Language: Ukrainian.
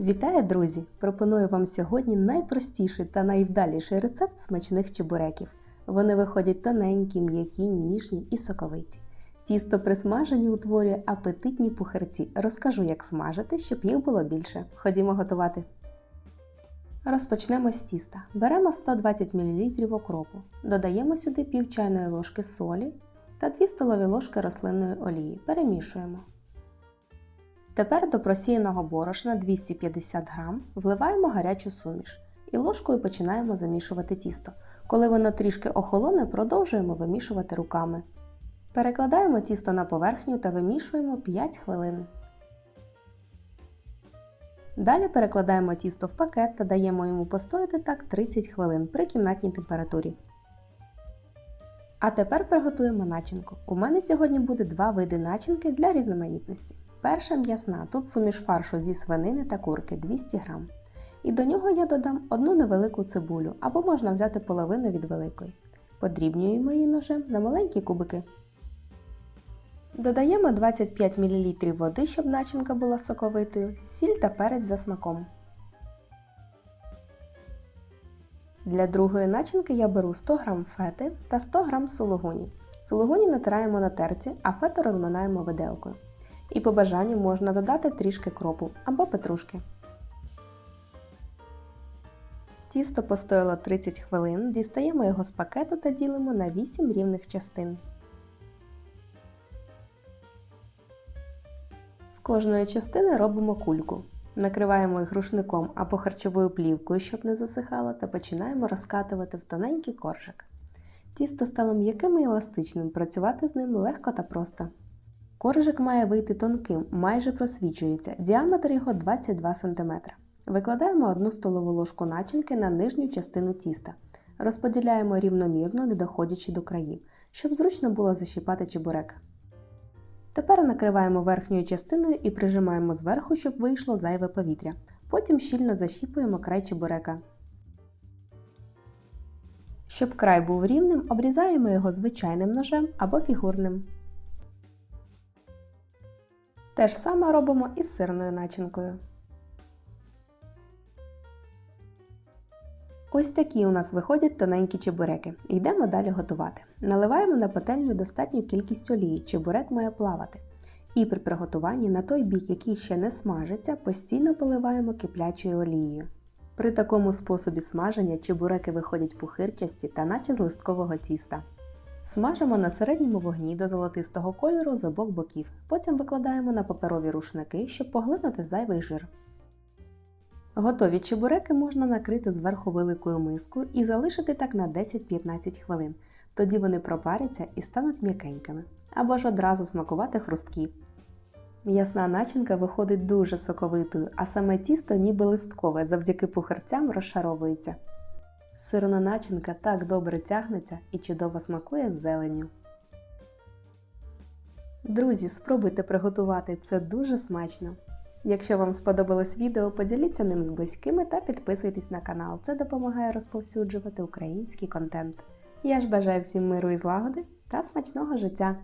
Вітаю, друзі! Пропоную вам сьогодні найпростіший та найвдаліший рецепт смачних чебуреків. Вони виходять тоненькі, м'які, ніжні і соковиті. Тісто при смаженні утворює апетитні пухарці. Розкажу, як смажити, щоб їх було більше. Ходімо готувати. Розпочнемо з тіста. Беремо 120 мл окропу, додаємо сюди пів чайної ложки солі та 2 столові ложки рослинної олії. Перемішуємо. Тепер до просіяного борошна 250 г вливаємо гарячу суміш і ложкою починаємо замішувати тісто. Коли воно трішки охолоне, продовжуємо вимішувати руками. Перекладаємо тісто на поверхню та вимішуємо 5 хвилин. Далі перекладаємо тісто в пакет та даємо йому постояти так 30 хвилин при кімнатній температурі. А тепер приготуємо начинку. У мене сьогодні буде два види начинки для різноманітності. Перша м'ясна, тут суміш фаршу зі свинини та курки 200 г. І до нього я додам одну невелику цибулю або можна взяти половину від великої. Подрібнюємо її ножем на маленькі кубики. Додаємо 25 мл води, щоб начинка була соковитою, сіль та перець за смаком. Для другої начинки я беру 100 г фети та 100 г сулугуні. Сулугуні натираємо на терці, а фету розминаємо виделкою. І по бажанню можна додати трішки кропу або петрушки. Тісто постояло 30 хвилин, дістаємо його з пакету та ділимо на 8 рівних частин. З кожної частини робимо кульку. Накриваємо їх рушником або харчовою плівкою, щоб не засихало, та починаємо розкатувати в тоненький коржик. Тісто стало м'яким і еластичним, працювати з ним легко та просто. Коржик має вийти тонким, майже просвічується, діаметр його 22 см. Викладаємо 1 столову ложку начинки на нижню частину тіста. Розподіляємо рівномірно, не доходячи до країв, щоб зручно було защіпати чебурек. Тепер накриваємо верхньою частиною і прижимаємо зверху, щоб вийшло зайве повітря. Потім щільно защіпуємо край чебурека. Щоб край був рівним, обрізаємо його звичайним ножем або фігурним. Те ж саме робимо і з сирною начинкою. Ось такі у нас виходять тоненькі чебуреки. Йдемо далі готувати. Наливаємо на пательню достатню кількість олії, чебурек має плавати. І при приготуванні на той бік, який ще не смажиться, постійно поливаємо киплячою олією. При такому способі смаження чебуреки виходять пухирчасті та наче з листкового тіста. Смажимо на середньому вогні до золотистого кольору з обох боків. Потім викладаємо на паперові рушники, щоб поглинути зайвий жир. Готові чебуреки можна накрити зверху великою мискою і залишити так на 10-15 хвилин. Тоді вони пропаряться і стануть м'якенькими. Або ж одразу смакувати хрусткі. М'ясна начинка виходить дуже соковитою, а саме тісто ніби листкове завдяки пухарцям розшаровується. Сирна начинка так добре тягнеться і чудово смакує з зеленню. Друзі, спробуйте приготувати це дуже смачно. Якщо вам сподобалось відео, поділіться ним з близькими та підписуйтесь на канал. Це допомагає розповсюджувати український контент. Я ж бажаю всім миру і злагоди та смачного життя!